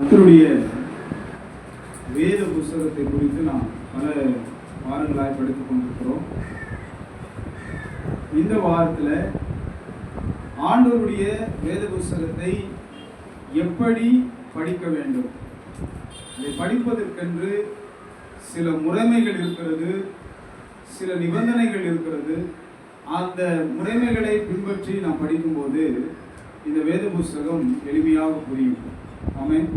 கத்தருடைய வேத புஸ்தகத்தை குறித்து நாம் பல வாரங்களாக படித்துக் கொண்டிருக்கிறோம். இந்த வாரத்தில் ஆண்டவருடைய வேத புஸ்தகத்தை எப்படி படிக்க வேண்டும்? இதை படிப்பதற்கென்று சில முறைமைகள் இருக்கிறது சில நிபந்தனைகள் இருக்கிறது. அந்த முறைமைகளை பின்பற்றி நாம் படிக்கும்போது இந்த வேத புஸ்தகம் எளிமையாக புரியும். ஆமென்.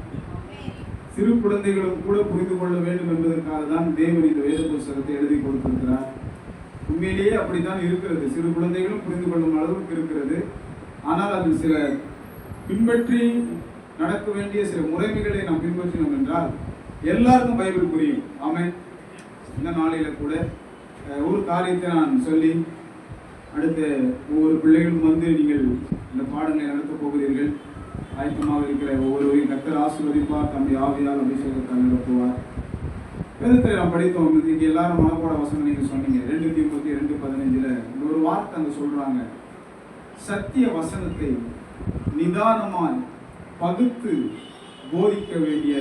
சிறு குழந்தைகளும் கூட புரிந்து கொள்ள வேண்டும் என்பதற்காக தான் தேவன் இந்த வேத புஸ்தகத்தை எழுதி கொடுத்திருக்கிறார். உண்மையிலேயே அப்படித்தான் இருக்கிறது. சிறு குழந்தைகளும் புரிந்து கொள்ளும் அளவுக்கு இருக்கிறது. ஆனால் அது சில பின்பற்றி நடக்க வேண்டிய சில முறைமைகளை நாம் பின்பற்றினோம் என்றால் எல்லாருக்கும் பைபிள் புரியும். ஆமாம் இந்த நாளையில் கூட ஒரு காரியத்தை நான் சொல்லி அடுத்த ஒவ்வொரு பிள்ளைகளும் வந்து நீங்கள் இந்த பாடங்களை நடத்தப் போகிறீர்கள். ஆயத்தமாக இருக்கிற ஒவ்வொருவரையும் கத்தர் ஆசீர்வதிப்பார். தம்பி ஆவியால் அபிஷேகத்தால் நிரப்புவார். வேதத்தை நாம் படித்தோம் இன்னைக்கு எல்லாரும் மனப்பாட வசனம் நீங்க சொன்னீங்க. ரெண்டு தீபத்தி ரெண்டு பதினஞ்சுல ஒரு வார்த்தை அங்க சொல்றாங்க. சத்திய வசனத்தை நிதானமாய் பகுத்து போதிக்க வேண்டிய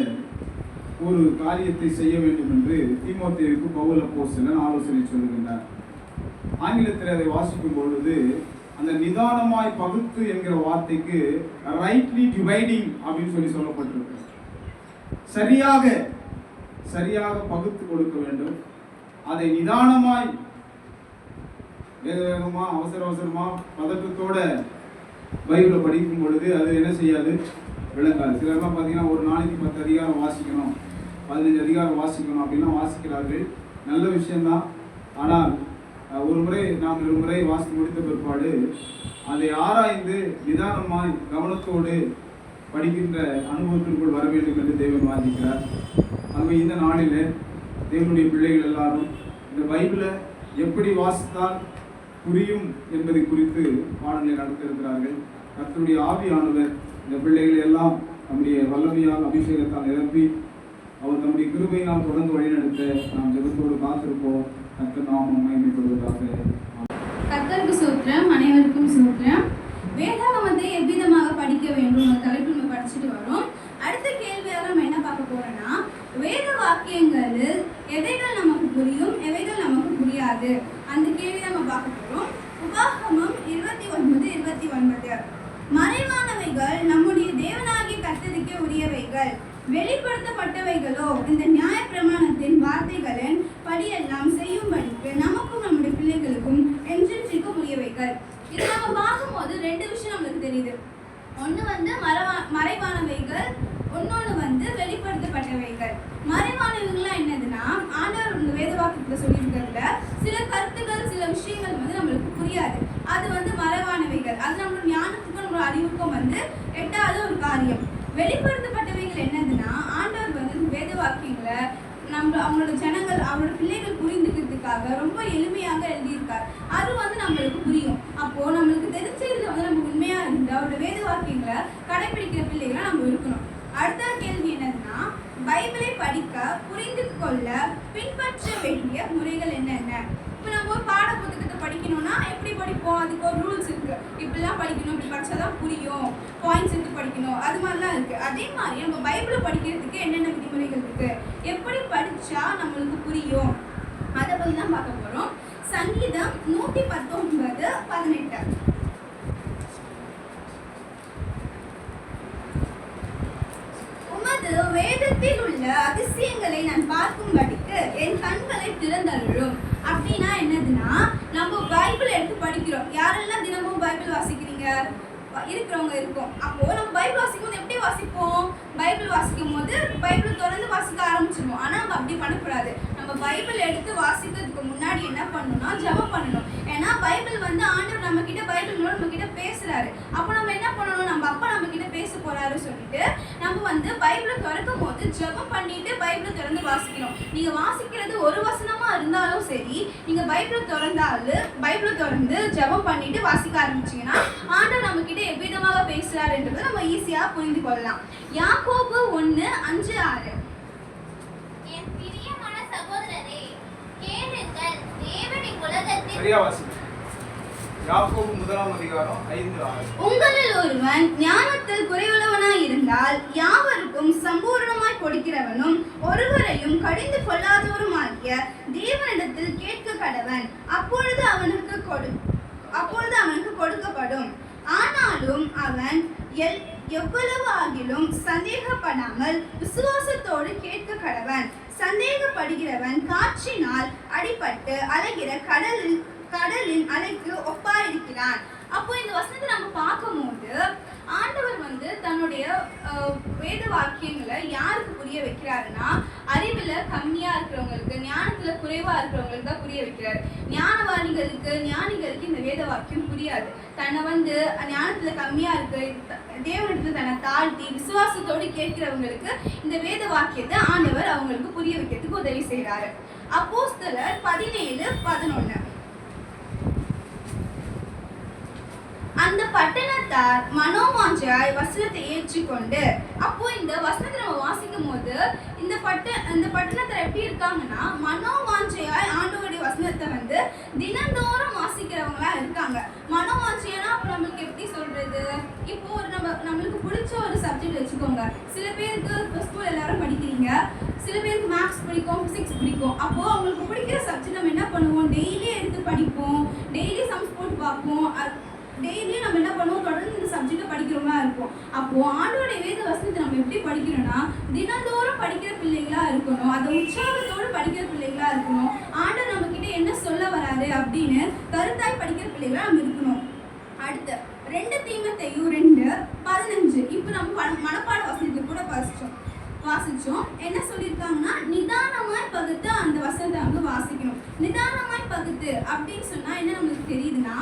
ஒரு காரியத்தை செய்ய வேண்டும் என்று தீமோத்தேயுக்கு பவுல போஸ்டலன் ஆலோசனை சொல்லுகின்றார். ஆங்கிலத்தில் அதை வாசிக்கும் பொழுது அந்த நிதானமாய் பகுத்து என்கிற வார்த்தைக்கு ரைட்லி டிவைடிங் அப்படின்னு சொல்லி சொல்லப்பட்டிருக்கு. சரியாக சரியாக பகுத்து கொடுக்க வேண்டும். அதை நிதானமாய் வேக வேகமாக அவசர அவசரமாக பதட்டத்தோட பைபிளை படிக்கும் பொழுது அது என்ன செய்யாது? விளங்காது. சிலர்லாம் பார்த்தீங்கன்னா ஒரு நாளைக்கு பத்து அதிகாரம் வாசிக்கணும். பதினஞ்சு அதிகாரம் வாசிக்கணும் அப்படின்னா வாசிக்கிறார்கள். நல்ல விஷயம்தான். ஆனால் ஒரு முறை நாம் ஒரு முறை வாசித்து முடித்த பிற்பாடு அதை ஆராய்ந்து நிதானமாய் கவனத்தோடு படிக்கின்ற அனுபவத்திற்குள் வர வேண்டும் என்று தேவன் வாதிக்கிறார். ஆகவே இந்த நாளில் தேவனுடைய பிள்ளைகள் எல்லாரும் இந்த பைபிளை எப்படி வாசித்தால் புரியும் என்பதை குறித்து பாடங்களை நடத்த இருக்கிறார்கள் கர்த்தருடைய ஆவியானவர் இந்த பிள்ளைகளை எல்லாம் நம்முடைய வல்லமையால் அபிஷேகத்தால் நிரப்பி அவர் நம்முடைய கிருபையினால் தொடர்ந்து வழிநடத்த நாம் ஜெபத்தோடு காத்திருப்போம். கர்த்தர் சூத்திரம் அனைவருக்கும் சூத்திரம். வேதாகமத்தை எவ்விதமாக படிக்க வேண்டும் அந்த தலைப்பு நம்ம படிச்சுட்டு வரோம். அடுத்த கேள்வியாக நம்ம என்ன பார்க்க போறோம்னா வேத வாக்கியங்கள் எவைகள் நமக்கு புரியும் எவைகள் நமக்கு புரியாது? அந்த கேள்வி நம்ம பார்க்க போறோம். உபாகமம் இருபத்தி ஒன்பது இருபத்தி ஒன்பது. மறைவானவைகள் நம்முடைய தேவனாகிய கத்தரிக்க உரியவைகள். வெளிப்படுத்தப்பட்டவைகளோ இந்த நியாய பிரமாணத்தின் வார்த்தைகளின் படியெல்லாம் செய்யும்படிக்கு நமக்கும் நம்முடைய பிள்ளைகளுக்கும் என்றென்றைக்கும் உரியவைகள். இது நம்ம பார்க்கும்போது ரெண்டு விஷயம் நம்மளுக்கு தெரியுது. ஒன்று வந்து மரவா மறைவானவைகள் இன்னொன்று வந்து வெளிப்படுத்தப்பட்டவைகள். மறைவானவைகள்லாம் என்னதுன்னா ஆண்டவர் இந்த வேதவாக்கத்தில் சொல்லியிருக்கிறதுல சில கருத்துக்கள் சில விஷயங்கள் வந்து நம்மளுக்கு புரியாது. அது வந்து மறைவானவைகள். அது நம்மளோட ஞானத்துக்கும் நம்மளோட அறிவுக்கும் வந்து எட்டாவது ஒரு காரியம். வெளிப்படுத்தப்பட்டவைகள் என்னதுன்னா ஆண்டவர் வந்து வேத வாக்கியங்களை நம்ம அவங்களோட ஜனங்கள் அவரோட பிள்ளைகள் புரிந்துக்கிறதுக்காக ரொம்ப எளிமையாக எழுதியிருக்கார். அது வந்து நம்மளுக்கு புரியும். அப்போ நம்மளுக்கு தெரிஞ்சதுல வந்து நம்ம உண்மையா இருந்து அவரோட வேத வாக்கியங்களை கடைபிடிக்கிற பிள்ளைகளா நம்ம இருக்கணும். அடுத்த கேள்வி என்னதுன்னா பைபிளை படிக்க புரிந்து கொள்ள பின்பற்ற வேண்டிய முறைகள் என்னென்ன? இப்போ நம்ம ஒரு பாட புத்தகத்தை படிக்கணும்னா எப்படி படிப்போம்? அதுக்கு ஒரு ரூல்ஸ் இருக்கு இப்படிலாம் படிக்கணும் இப்படி படிச்சாதான் புரியும். பாயிண்ட்ஸ் எடுத்து படிக்கணும். அது மாதிரிலாம் இருக்கு. அதே மாதிரி நம்ம பைபிளை படிக்கிறதுக்கு என்னென்ன விதிமுறைகள் இருக்கு? எப்படி படிச்சா நம்மளுக்கு புரியும்? அதை பற்றி தான் பார்க்க போறோம். சங்கீதம் நூத்தி பத்தொன்பது பதினெட்டு. உமது வேதத்தில் உள்ள அதிசயங்களை நான் பார்க்கும்படிக்கு என் கண்களை திறந்தருளும். அப்படின்னா என்னதுன்னா நம்ம பைபிள் எடுத்து படிக்கிறோம். யாரெல்லாம் தினமும் பைபிள் வாசிக்கிறீங்க? இருக்கிறவங்க இருக்கும். அப்போ நம்ம பைபிள் வாசிக்கும் போது எப்படி வாசிப்போம்? பைபிள் வாசிக்கும் போது பைபிள் திறந்து வாசிக்க ஆரம்பிச்சிருவோம். ஆனா நம்ம அப்படி பண்ணக்கூடாது. நம்ம பைபிள் எடுத்து வாசிக்கிறதுக்கு முன்னாடி என்ன பண்ணணும்னா ஜெபம் பண்ணணும். ஏன்னா பைபிள் வந்து ஆண்டவர் நம்ம கிட்ட பைபிள் மூலம் நம்ம கிட்ட பேசுறாரு. அப்போ நம்ம என்ன பண்ணணும்? நம்ம அப்பா நம்ம கிட்ட பேச போறாரு சொல்லிட்டு நம்ம வந்து பைபிளை திறக்கும் போது ஜெபம் பண்ணிட்டு பைபிளை திறந்து வாசிக்கணும் நீங்க வாசிக்கிறது ஒரு வசனம் இருந்தாலும் சரி நீங்க பைபிளை திறந்தாலும் பைபிளை திறந்து ஜெபம் பண்ணிட்டு வாசிக்க ஆரம்பிச்சீங்கன்னா ஆண்டவர் நம்ம கிட்ட எவ்விதமாக பேசுறாருன்றதை நம்ம ஈஸியா புரிந்து கொள்ளலாம். யாக்கோபு ஒன்னு அஞ்சு ஆறு. என் பிரியமான சகோதரரே கேளுங்கள் தேவன் இவ்வுலகத்தில் சரியா வாசிங்க. யாக்கோபு முதலாம் அதிகாரம் ஐந்து ஆறு. உங்களில் ஒருவன் ஞானத்தில் குறைவுள்ளவனாய் இருந்தால் யாவருக்கும் சம்பூர்ணமாய் கொடுக்கிறவனும் ஒருவரையும் கடிந்து கொள்ளாதவருமாகிய தேவனிடத்தில் கேட்க கடவன். அப்பொழுது அவனுக்கு கொடு அப்பொழுது அவனுக்கு கொடுக்கப்படும். ஆனாலும் அவன் எல் எவ்வளவு ஆகிலும் சந்தேகப்படாமல் விசுவாசத்தோடு கேட்க கடவன். சந்தேகப்படுகிறவன் காற்றினால் அடிபட்டு அலைகிற கடலில் கடலின் அலைக்கு ஒப்பாயிருக்கிறான் அப்போ இந்த வசனத்தை நம்ம பார்க்கும்போது ஆண்டவர் வந்து தன்னுடைய வேத வாக்கியங்களை யாருக்கு புரிய வைக்கிறாருன்னா அறிவில் கம்மியாக இருக்கிறவங்களுக்கு ஞானத்தில் குறைவாக இருக்கிறவங்களுக்கு தான் புரிய வைக்கிறாரு. ஞானவாணிகளுக்கு ஞானிகளுக்கு இந்த வேத வாக்கியம் புரியாது. தன்னை வந்து ஞானத்தில் கம்மியாக இருக்கு தேவனிடத்தில் தன்னை தாழ்த்தி விசுவாசத்தோடு கேட்கிறவங்களுக்கு இந்த வேத வாக்கியத்தை ஆண்டவர் அவங்களுக்கு புரிய வைக்கிறதுக்கு உதவி செய்கிறாரு அப்போஸ்தலர் பதினேழு பதினொன்று அந்த பட்டணத்தார் மனோமாஞ்சாய் வசனத்தை ஏற்றுக்கொண்டு அப்போ இந்த வசனத்தை நம்ம வாசிக்கும் போது இந்த பட்ட இந்த பட்டணத்தார் எப்படி இருக்காங்கன்னா மனோவாஞ்சையாய் ஆண்டவருடைய வசனத்தை வந்து தினந்தோறும் வாசிக்கிறவங்களா இருக்காங்க. மனோவாஞ்சையானா அப்போ நம்மளுக்கு எப்படி சொல்றது? இப்போ ஒரு நம்ம நம்மளுக்கு பிடிச்ச ஒரு சப்ஜெக்ட் வச்சுக்கோங்க. சில பேருக்கு இப்போ ஸ்கூல் எல்லாரும் படிக்கிறீங்க. சில பேருக்கு மேக்ஸ் பிடிக்கும் ஃபிசிக்ஸ் பிடிக்கும். அப்போ அவங்களுக்கு பிடிக்கிற சப்ஜெக்ட் நம்ம என்ன பண்ணுவோம்? டெய்லி எடுத்து படிப்போம். டெய்லி சம்ஸ் போட்டு பார்ப்போம். டெய்லியும் நம்ம என்ன பண்ணுவோம்? தொடர்ந்து இந்த சப்ஜெக்டை படிக்கிறவங்களா இருக்கும். அப்போ ஆண்டோடைய வேத வசனத்தை நம்ம எப்படி படிக்கணும்னா தினந்தோறும் படிக்கிற பிள்ளைகளா இருக்கணும். அதை உற்சாகத்தோடு படிக்கிற பிள்ளைகளா இருக்கணும். ஆண்டவர் நம்ம கிட்ட என்ன சொல்ல வராரு அப்படின்னு கருத்தாய் படிக்கிற பிள்ளைகளா நம்ம இருக்கணும். அடுத்து ரெண்டு தீமத்தையும் ரெண்டு பதினஞ்சு. இப்போ நம்ம மனப்பாட வசனத்தை கூட வாசிச்சோம். வாசிச்சோம். என்ன சொல்லியிருக்காங்கன்னா நிதானமாய் பகுத்து அந்த வசனத்தை வந்து வாசிக்கணும். நிதானமாய் பகுத்து அப்படின்னு சொன்னா என்ன நம்மளுக்கு தெரியுதுன்னா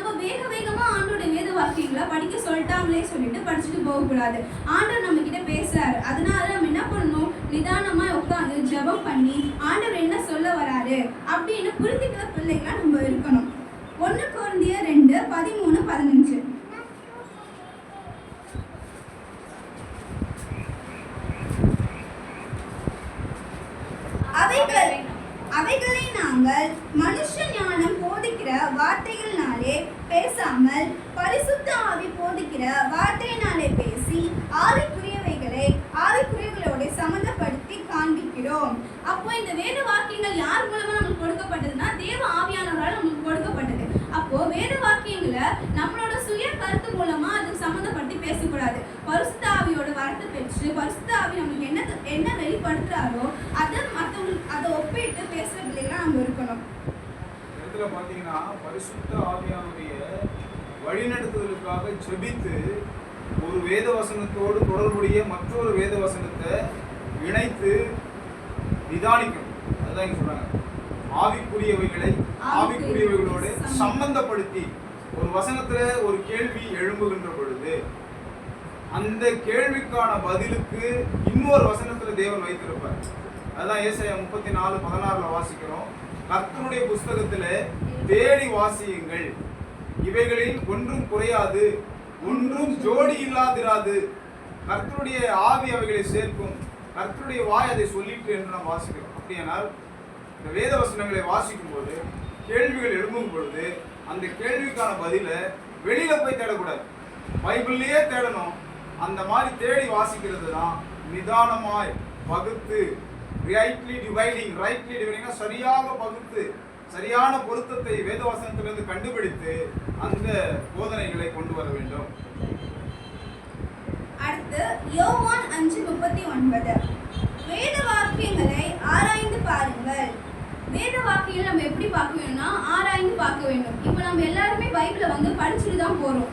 நம்ம வேக வேகமா ஆண்டோட வேத வாக்கியங்களை படிக்க சொல்லிட்டாங்களே சொல்லிட்டு படிச்சுட்டு போகக்கூடாது. ஆண்டவர் நம்ம கிட்ட பேசுறாரு. அதனால நம்ம என்ன பண்ணணும்? நிதானமா உட்காந்து ஜெபம் பண்ணி ஆண்டவர் என்ன சொல்ல வராரு அப்படின்னு புரிஞ்சுக்கிற பிள்ளைகளா நம்ம இருக்கணும். ஒன்று குழந்தைய ரெண்டு பதிமூணு பதினஞ்சு அவைகள் அவைகளை நாங்கள் மனுஷ ஞானம் போதிக்கிற வார்த்தைகளினாலே பேசாமல் பரிசுத்த ஆவி போதிக்கிற வார்த்தையினாலே பேசி ஆவிக்குரியவைகளை ஆவிக்குரியவர்களோட சம்மந்தப்படுத்தி காண்பிக்கிறோம் அப்போ இந்த வேத வாக்கியங்கள் யார் மூலமா நமக்கு கொடுக்கப்பட்டதுன்னா தேவ ஆவியானவரால் நமக்கு கொடுக்கப்பட்டது அப்போ வேத வாக்கியங்களை நம்மளோட சுய கருத்து மூலமா அது சம்மந்தப்படுத்தி பேசக்கூடாது பரிசுத்த ஆவியோட வரத்தை பெற்று பரிசுத்த ஆவி நம்மளுக்கு என்ன என்ன வெளிப்படுத்துறாரோ அதை மற்றவங்களுக்கு அதை ஒப்பிட்டு பேசுற பிள்ளைகளா நம்ம இருக்கணும். இடத்துல பார்த்தீங்கன்னா பரிசுத்த ஆவியானுடைய வழிநடத்துதலுக்காக ஜெபித்து ஒரு வேத வசனத்தோடு தொடர்புடைய மற்றொரு வேத வசனத்தை இணைத்து நிதானிக்கணும். அதுதான் இங்க சொல்றாங்க. ஆவிக்குரியவைகளை ஆவிக்குரியவைகளோடு சம்பந்தப்படுத்தி ஒரு வசனத்துல ஒரு கேள்வி எழும்புகின்ற பொழுது அந்த கேள்விக்கான பதிலுக்கு இன்னொரு வசனத்துல தேவன் வைத்திருப்பார். அதான் ஏசாயா முப்பத்தி நாலு பதினாறுல வாசிக்கிறோம். கர்த்தருடைய புஸ்தகத்துல தேடி வாசியுங்கள். இவைகளில் ஒன்றும் குறையாது ஒன்றும் ஜோடி இல்லாதிராது. கர்த்தருடைய ஆவி அவைகளை சேர்க்கும் கர்த்தருடைய வாய் அதை சொல்லிட்டு என்று நாம் வாசிக்கிறோம். அப்படியானால் இந்த வேத வசனங்களை வாசிக்கும் போது கேள்விகள் எழும்பும் பொழுது அந்த கேள்விக்கான பதிலை வெளியில போய் தேடக்கூடாது. பைபிள்லயே தேடணும். அந்த மாதிரி தேடி வாசிக்கிறது தான் நிதானமாய் பகுத்து ரைட்லி டிவைடிங் ரைட்லி டிவைடிங்னா சரியாக பகுத்து சரியான பொருத்தத்தை வேதவசனத்திலிருந்து கண்டுபிடித்து அந்த போதனைகளை கொண்டு வர வேண்டும். அடுத்து யோவான் அஞ்சு முப்பத்தி ஒன்பது. வேத வாக்கியங்களை ஆராய்ந்து பாருங்கள். வேத வாக்கியம் நம்ம எப்படி பார்க்க வேணும்னா ஆராய்ந்து பார்க்க வேண்டும். இப்போ நம்ம எல்லாருமே பைபிளை வந்து படிச்சுட்டு தான் போறோம்.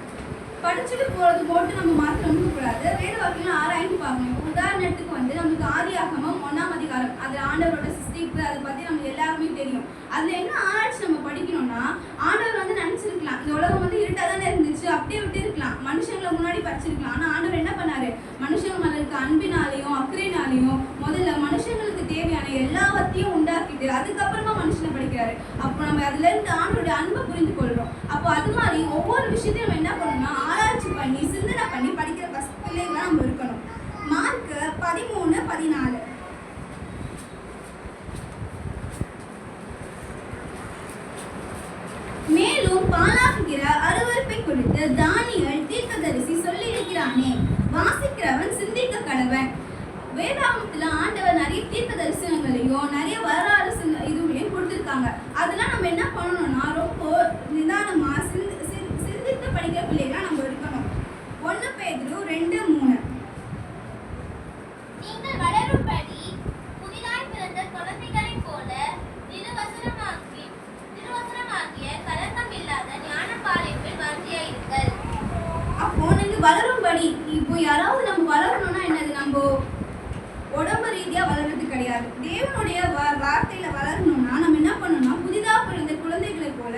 படிச்சுட்டு போறது போட்டு நம்ம மாத்திரம் நம்பக்கூடாது வேறு வாக்கியம் ஆராய்ந்து பார்க்கணும். உதாரணத்துக்கு வந்து நமக்கு ஆதியாகமம் ஒன்றாம் அதிகாரம். அது ஆண்டவரோட சிஸ்டிப்பு அதை பத்தி நம்ம எல்லாருமே தெரியும். அதுல என்ன ஆராய்ச்சி நம்ம படிக்கணும்னா ஆண்டவர் வந்து நினைச்சிருக்கலாம். இந்த உலகம் வந்து இருட்டா தானே இருந்துச்சு. அப்படியே விட்டு இருக்கலாம். மனுஷங்களை முன்னாடி படிச்சிருக்கலாம் ஆனா ஆண்டவர் என்ன பண்ணாரு? மனுஷங்க மேல இருக்க அன்பினாலையும் அக்கறைனாலையும் முதல்ல மனுஷங்களுக்கு தேவையான எல்லாவற்றையும் உண்டாக்கிட்டு அதுக்கப்புறமா மனுஷனை படிக்கிறாரு. அப்போ நம்ம அதுல இருந்து ஆண்டோட அன்பை புரிந்து கொள்றோம். அப்போ அது மாதிரி ஒவ்வொரு விஷயத்தையும் நம்ம என்ன பண்ணணும்னா ஆராய்ச்சி பண்ணி சிந்தனை பண்ணி படிக்கிற பஸ் பிள்ளைகளா நம்ம இருக்கணும். மார்க் பதிமூணு பதினாலு மேலும் பாலாகுகிற அருவருப்பை குறித்து தானியல் தீர்க்கதரிசி சொல்லியிருக்கிறானே வாசிக்கிறவன் சிந்திக்க கடவன் வேதாகமத்துல ஆண்டவர் நிறைய தீர்க்க தரிசனங்களையும் நிறைய வரலாறு சின்ன- இதுவையும் கொடுத்துருக்காங்க அதெல்லாம் நம்ம என்ன பண்ணணும்னா ரொம்ப நிதானமா சிந்தி- சிந்தி- சிந்தித்து படிக்கிற பிள்ளைகளா நம்ம இருக்கணும் ஒன்று பேதுரு ரெண்டு மூணு நீங்கள் வளரும்படி புதிதாய் பிறந்த குழந்தைகளைப் போல திருவசனமாக்கி திருவசனமாகிய கலக்கம் இல்லாத ஞானப்பாலைப்பில் வாஞ்சியாயிருங்கள் அப்போ நீங்க வளரும்படி இப்போ யாராவது நம்ம வளரணும்னா என்னது? நம்ம உடம்பு ரீதியா வளர்றது கிடையாது. தேவனுடைய வா- வார்த்தையில வளரணும்னா நம்ம என்ன பண்ணணும்னா புதிதா பிறந்த குழந்தைகளை போல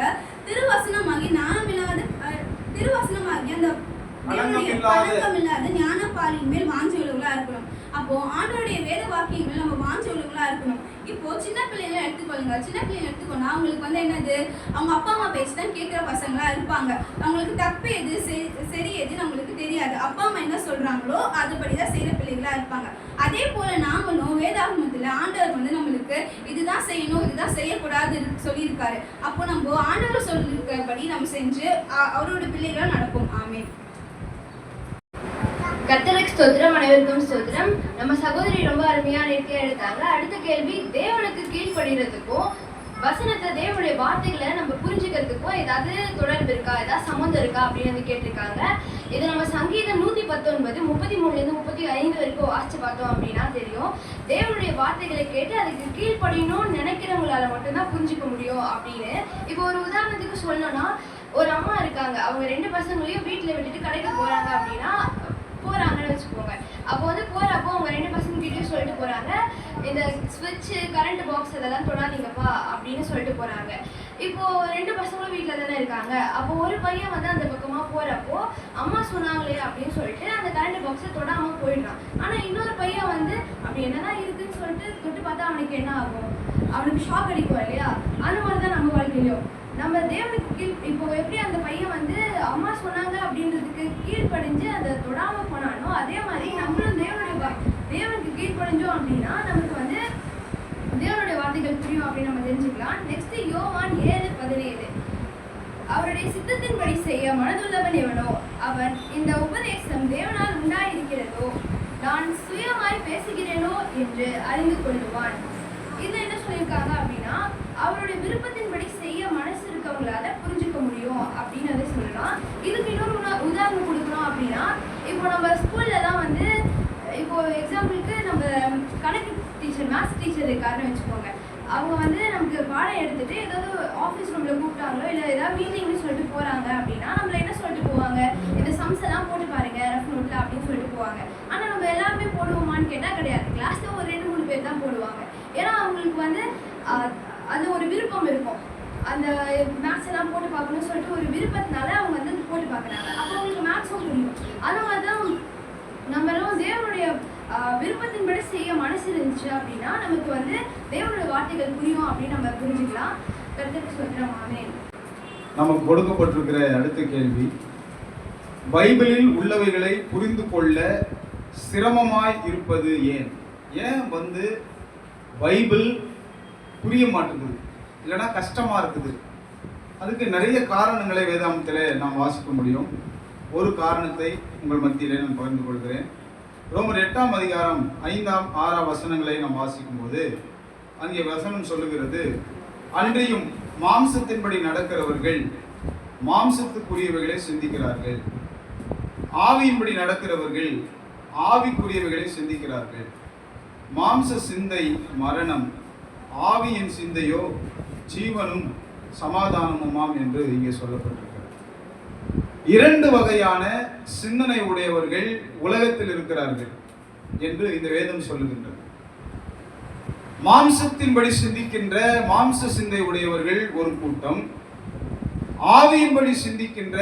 திருவசனமாகி ஞானமில்லாத அஹ், திருவசனமாகி அந்த தேவனுடைய கலங்கமில்லாத- கலங்கமில்லாத ஞானப்பாலின் மேல் வாஞ்சி உள்ளவங்களா இருக்கணும். அப்போ ஆண்டவருடைய வேத வாக்கியங்கள் நம்ம வாஞ்சி உள்ளவங்களா இருக்கணும். இப்போ சின்ன பிள்ளைங்களை எடுத்துக்கொள்ளுங்க சின்ன பிள்ளைங்க எடுத்துக்கோனா அவங்களுக்கு வந்து என்னது அவங்க அப்பா அம்மா பேச்சு தான் கேட்குற பசங்களா இருப்பாங்க. அவங்களுக்கு தப்பு எது சரி எதுன்னு அவங்களுக்கு தெரியாது. அப்பா அம்மா என்ன சொல்றாங்களோ அதுபடி தான் செய்யற பிள்ளைகளா இருப்பாங்க. அதே போல நாமளும் வேதாகமத்தில் ஆண்டவர் வந்து நம்மளுக்கு இதுதான் செய்யணும் இதுதான் செய்யக்கூடாது சொல்லியிருக்காரு. அப்போ நம்ம ஆண்டவர் சொல்லியிருக்கிறபடி நம்ம செஞ்சு அவரோட பிள்ளைகளாக நடப்போம். ஆமே கத்தருக்கு ஸ்தோத்திரம் அனைவருக்கும் ஸ்தோத்திரம். நம்ம சகோதரி ரொம்ப அருமையான நேர்த்தியா எடுத்தாங்க. அடுத்த கேள்வி தேவனுக்கு கீழ்ப்படுகிறதுக்கும் வசனத்தை தேவனுடைய வார்த்தைகளை நம்ம புரிஞ்சுக்கிறதுக்கும் ஏதாவது தொடர்பு இருக்கா? ஏதாவது சம்மந்தம் இருக்கா? அப்படின்னு வந்து கேட்டிருக்காங்க. இது நம்ம சங்கீதம் நூத்தி பத்தொன்பது முப்பத்தி மூணுலேருந்து முப்பத்தி ஐந்து வரைக்கும் வாசிச்சு பார்த்தோம் அப்படின்னா தெரியும். தேவனுடைய வார்த்தைகளை கேட்டு அதுக்கு கீழ்ப்படியணும்னு நினைக்கிறவங்களால மட்டும்தான் புரிஞ்சுக்க முடியும் அப்படின்னு. இப்போ ஒரு உதாரணத்துக்கு சொல்லணும்னா ஒரு அம்மா இருக்காங்க. அவங்க ரெண்டு பசங்களையும் வீட்டில் விட்டுட்டு கடைக்கு போறாங்க அப்படின்னா போறாங்கன்னு வச்சுக்கோங்க. அப்போ வந்து போறப்போ அவங்க ரெண்டு பசங்க கிட்டயும் சொல்லிட்டு போறாங்க. இந்த ஸ்விட்ச்சு கரண்ட் பாக்ஸ் இதெல்லாம் தொடாதீங்கப்பா அப்படின்னு சொல்லிட்டு போறாங்க. இப்போ ரெண்டு பசங்களும் வீட்டில் தானே இருக்காங்க. அப்போ ஒரு பையன் வந்து அந்த பக்கமா போறப்போ அம்மா சொன்னாங்களே அப்படின்னு சொல்லிட்டு அந்த கரண்ட் பாக்ஸை தொடாமல் போயிடுறான். ஆனால் இன்னொரு பையன் வந்து அப்படி என்னதான் இருக்குன்னு சொல்லிட்டு தொட்டு பார்த்தா அவனுக்கு என்ன ஆகும்? அவனுக்கு ஷாக் அடிக்கும் இல்லையா? அந்த மாதிரி தான் நம்ம வாழ்க்கையிலும் நம்ம தேவனுக்கு கீழ் இப்போ எப்படி அந்த பையன் வந்து அம்மா சொன்னாங்க அப்படின்றதுக்கு கீழ்ப்படிஞ்சு அதை தொடாம போனானோ அதே மாதிரி நம்மளும் தேவனுடைய தேவனுக்கு கீழ்ப்படிஞ்சோம் அப்படின்னா நமக்கு வந்து தேவனுடைய வார்த்தைகள் புரியும் அப்படின்னு நம்ம தெரிஞ்சுக்கலாம். நெக்ஸ்ட் யோவான் ஏழு பதினேழு. அவருடைய சித்தத்தின்படி செய்ய மனதுள்ளவன் எவனோ அவன் இந்த உபதேசம் தேவனால் உண்டாயிருக்கிறதோ நான் சுயமாய் பேசுகிறேனோ என்று அறிந்து கொள்ளுவான். இது என்ன சொல்லியிருக்காங்க அப்படின்னா அவருடைய விருப்பத்தின்படி செய்ய மனசு இருக்கவங்களால புரிஞ்சுக்க முடியும் அப்படின்னு வந்து சொல்லலாம் இதுக்கு இன்னொரு உதா- உதாரணம் கொடுக்கணும் அப்படின்னா இப்போ நம்ம ஸ்கூல்ல தான் வந்து இப்போ எக்ஸாம்பிளுக்கு நம்ம கணக்கு டீச்சர் மேத்ஸ் டீச்சர் இருக்காருன்னு வச்சுக்கோங்க அவங்க வந்து நமக்கு பாடம் எடுத்துட்டு ஏதாவது ஆஃபீஸ் ரூம்ல கூப்பிட்டாங்களோ இல்லை ஏதாவது சொல்லிட்டு போகிறாங்க அப்படின்னா நம்மள என்ன சொல்லிட்டு போவாங்க? இந்த சம்ஸ் எல்லாம் போட்டு பாருங்க ரஃப் நோட்டில் அப்படின்னு சொல்லிட்டு போவாங்க. ஆனால் நம்ம எல்லாருமே போடுவோமான்னு கேட்டால் கிடையாது. கிளாஸில் ஒரு ரெண்டு மூணு பேர் தான் போடுவாங்க. ஏன்னா அவங்களுக்கு வந்து அது ஒரு விருப்பம் இருக்கும். அந்த மேக்ஸ் எல்லாம் போட்டு பார்க்கணும்னு சொல்லிட்டு ஒரு விருப்பத்தினால அவங்க வந்து போட்டு பார்க்குறாங்க. அப்போ அவங்களுக்கு மேக்ஸும் புரியும். அந்த மாதிரி தான் நம்மளும் தேவனுடைய விருப்பத்தின்படி செய்ய மனசு இருந்துச்சு அப்படின்னா நமக்கு வந்து தேவனுடைய வார்த்தைகள் புரியும் அப்படின்னு நம்ம புரிஞ்சுக்கலாம். கருத்துக்கு சொல்கிறோம் மாமே நமக்கு கொடுக்கப்பட்டிருக்கிற அடுத்த கேள்வி. பைபிளில் உள்ளவைகளை புரிந்து கொள்ள சிரமமாய் இருப்பது ஏன்? ஏன் வந்து பைபிள் புரிய மாட்டேங்குது? இல்லைன்னா கஷ்டமாக இருக்குது. அதுக்கு நிறைய காரணங்களை வேதாந்தத்தில் நாம் வாசிக்க முடியும். ஒரு காரணத்தை உங்கள் மத்தியிலே நான் பகிர்ந்து கொள்கிறேன். ரோமர் எட்டாம் அதிகாரம் ஐந்தாம் ஆறாம் வசனங்களை நாம் வாசிக்கும்போது அங்கே வசனம் சொல்லுகிறது அன்றியும் மாம்சத்தின்படி நடக்கிறவர்கள் மாம்சத்துக்குரியவைகளை சிந்திக்கிறார்கள். ஆவியின்படி நடக்கிறவர்கள் ஆவிக்குரியவைகளை சிந்திக்கிறார்கள். மாம்ச சிந்தை மரணம் ஆவியின் சிந்தையோ ஜீவனும் சமாதானமுமாம் என்று இங்கே சொல்லப்பட்டிருக்கிறது. இரண்டு வகையான சிந்தனை உடையவர்கள் உலகத்தில் இருக்கிறார்கள் என்று இந்த வேதம் சொல்லுகின்றது. மாம்சத்தின்படி சிந்திக்கின்ற மாம்ச சிந்தை உடையவர்கள் ஒரு கூட்டம். ஆவியின்படி சிந்திக்கின்ற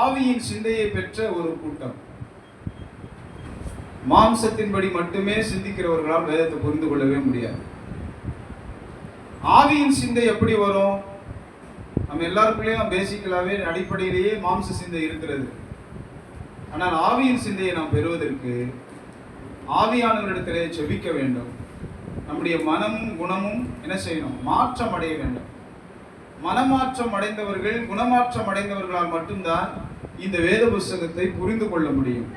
ஆவியின் சிந்தையை பெற்ற ஒரு கூட்டம். மாம்சத்தின்படி மட்டுமே சிந்திக்கிறவர்களால் வேதத்தை புரிந்து கொள்ளவே முடியாது. ஆவியின் சிந்தை எப்படி வரும்? நம்ம எல்லாருக்குள்ளேயும் பேசிக்கலாவே அடிப்படையிலேயே மாம்ச சிந்தை இருக்கிறது. ஆனால் ஆவியின் சிந்தையை நாம் பெறுவதற்கு ஆவியானவரிடத்திலே செபிக்க வேண்டும். நம்முடைய மனமும் குணமும் என்ன செய்யணும்? மாற்றம் அடைய வேண்டும். மனமாற்றம் அடைந்தவர்கள் குணமாற்றம் அடைந்தவர்களால் மட்டும்தான் இந்த வேத புஸ்தகத்தை புரிந்து கொள்ள முடியும்.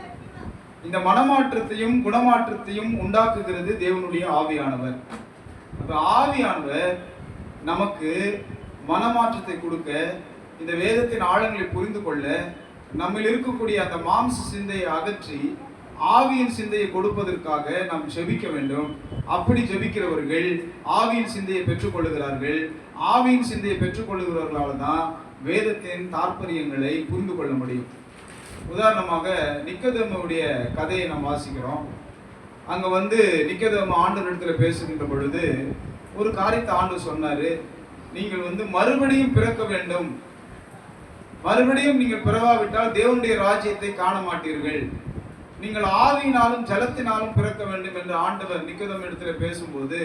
இந்த மனமாற்றத்தையும் குணமாற்றத்தையும் உண்டாக்குகிறது தேவனுடைய ஆவியானவர். அப்ப ஆவியானவர் நமக்கு மனமாற்றத்தை கொடுக்க இந்த வேதத்தின் ஆழங்களை புரிந்து கொள்ள நம்மில் இருக்கக்கூடிய அந்த மாம்ச சிந்தையை அகற்றி ஆவியின் சிந்தையை கொடுப்பதற்காக நாம் ஜெபிக்க வேண்டும். அப்படி ஜெபிக்கிறவர்கள் ஆவியின் சிந்தையை பெற்றுக்கொள்ளுகிறார்கள். ஆவியின் சிந்தையை பெற்றுக்கொள்ளுகிறவர்களால் தான் வேதத்தின் தாற்பயங்களை புரிந்து கொள்ள முடியும். உதாரணமாக நிக்கதேமுடைய கதையை நாம் வாசிக்கிறோம். அங்கே வந்து நிக்கதேம ஆண்டு இடத்துல பேசுகின்ற பொழுது ஒரு காரியத்தை ஆண்டு சொன்னார். நீங்கள் வந்து மறுபடியும் பிறக்க வேண்டும். மறுபடியும் நீங்கள் பிறவாவிட்டால் தேவனுடைய ராஜ்யத்தை காண மாட்டீர்கள். நீங்கள் ஆவியினாலும் ஜலத்தினாலும் பிறக்க வேண்டும் என்று ஆண்டவர் நிக்கதோம் இடத்துல பேசும்போது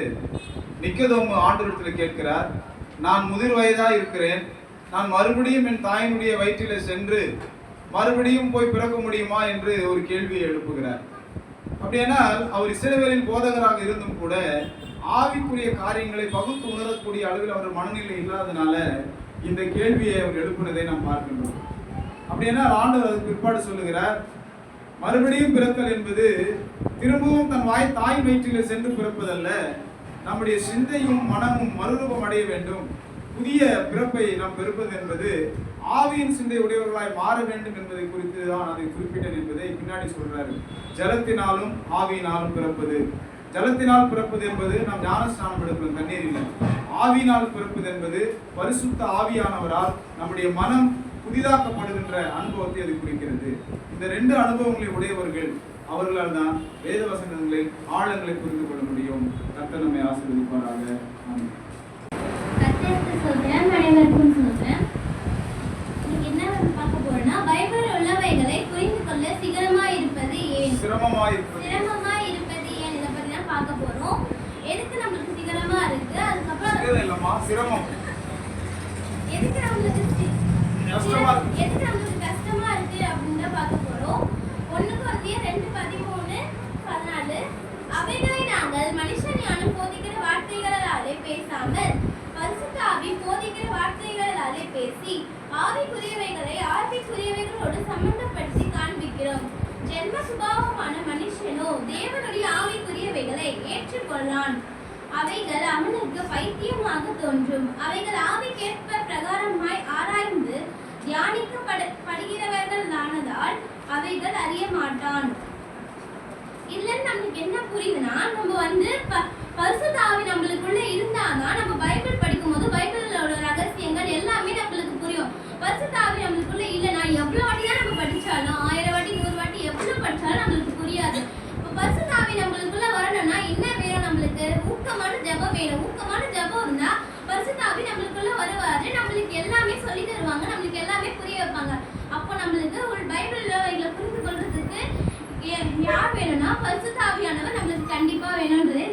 நிக்கதோமு ஆண்டவரிடத்துல கேட்கிறார் நான் முதிர் வயதாக இருக்கிறேன். நான் மறுபடியும் என் தாயினுடைய வயிற்றிலே சென்று மறுபடியும் போய் பிறக்க முடியுமா? என்று ஒரு கேள்வியை எழுப்புகிறார். அப்படியானால் அவர் இஸ்ரவேலின் போதகராக இருந்தும் கூட ஆவிக்குரிய காரியங்களை பகுத்து உணரக்கூடிய அளவில் அவர் மனநிலை இல்லாதனால இந்த கேள்வியை அவர் எழுப்பினதை நாம் பார்க்கின்றோம். அப்படியானால் ஆண்டவர் அதுக்கு பிற்பாடு சொல்லுகிறார் மறுபடியும் பிறத்தல் என்பது திரும்பவும் தன் வாய் தாய் வயிற்றிலே சென்று பிறப்பதல்ல. நம்முடைய சிந்தையும் மனமும் மறுரூபம் அடைய வேண்டும். புதிய பிறப்பை நாம் பெறுப்பது என்பது ஆவியின் சிந்தை உடையவர்களாய் மாற வேண்டும் என்பதை குறித்து தான் அதை குறிப்பிட்டேன் என்பதை பின்னாடி சொல்றாரு. ஜலத்தினாலும் ஆவியினாலும் பிறப்பது. ஜலத்தினால் பிறப்பது என்பது நாம் ஞானஸ்நானம் எடுக்கிறோம் தண்ணீர் இல்லை ஆவியினால் பிறப்பது என்பது பரிசுத்த ஆவியானவரால் நம்முடைய மனம் புதிதாக்கப்படுகின்ற அனுபவத்தை அது குறிக்கிறது. இந்த ரெண்டு அனுபவங்களை உடையவர்கள் அவர்களால் தான் வேத வசனங்களை ஆழங்களை புரிந்து கொள்ள முடியும். கர்த்தர் நம்மை ஆசீர்வதிப்பாராக. அனைவருக்கும் சொல்றேன் என்ன பார்க்க போறோம்னா உள்ளவைகளை புரிந்து கொள்ள சிகரமா இருப்பது ஏன்? சிரமமா இருப்பது ஏன்? இதை பத்தி தான் பார்க்க போறோம். எதுக்கு நம்மளுக்கு சிகரமா இருக்கு? அதுக்கப்புறம் சிரமம். எதுக்கு நம்மளுக்கு கஷ்டமா இருக்கு. எதுக்கு கஷ்டமா இருக்கு அப்படின்னு தான் பார்க்க போறோம். ஒண்ணு ரெண்டு பதிமூணு பதினாலு. அவைகளை நாங்கள் மனுஷ ஞானம் போதிக்கிற வார்த்தைகளாலே பேசாமல் போதிக்கிற வார்த்தைகளாலே பேசி ஆவிக்குரியவைகளை ஆவிக்குரியவைகளோடு சம்பந்தப்படுத்தி காண்பிக்கிறோம். ஜென்ம சுபாவமான மனுஷனோ தேவனுடைய ஆவிக்குரியவைகளை ஏற்றுக்கொள்ளான். அவைகள் அவனுக்கு பைத்தியமாக தோன்றும். அவைகள் ஆவிக்கேற்ப பிரகாரமாய் ஆராய்ந்து தியானிக்கப்படுகிறவர்கள் படுகிறவர்களானதால் அவைகள் அறிய மாட்டான். இல்லைன்னு நமக்கு என்ன புரியுதுன்னா நம்ம வந்து ப நம்மளுக்குள்ள இருந்தாதான் நம்ம பைபிள் படிக்கும்போது போது உள்ள ரகசியங்கள் எல்லாமே நம்மளுக்கு புரியும். பரிசுத்த நம்மளுக்குள்ள இல்லைன்னா எவ்வளோ வாட்டி தான் நம்ம படிச்சாலும் ஆயிரம் வாட்டி நூறு வாட்டி எவ்வளோ படிச்சாலும் நம்மளுக்கு புரியாது. இப்போ பரிசுத்த நம்மளுக்குள்ள வரணும்னா என்ன வேணும் நம்மளுக்கு? ஊக்கமான ஜெபம் வேணும். ஊக்கமான ஜெபம் இருந்தா பரிசுத்த நம்மளுக்குள்ள வருவாரு. நம்மளுக்கு எல்லாமே சொல்லி தருவாங்க. நம்மளுக்கு எல்லாமே புரிய வைப்பாங்க. அப்போ நம்மளுக்கு ஒரு பைபிள் இதில் புரிந்து கொள்றதுக்கு யார் வேணும்னா பரிசுத்தாவியானவர் நம்மளுக்கு கண்டிப்பா வேணும்ன்றது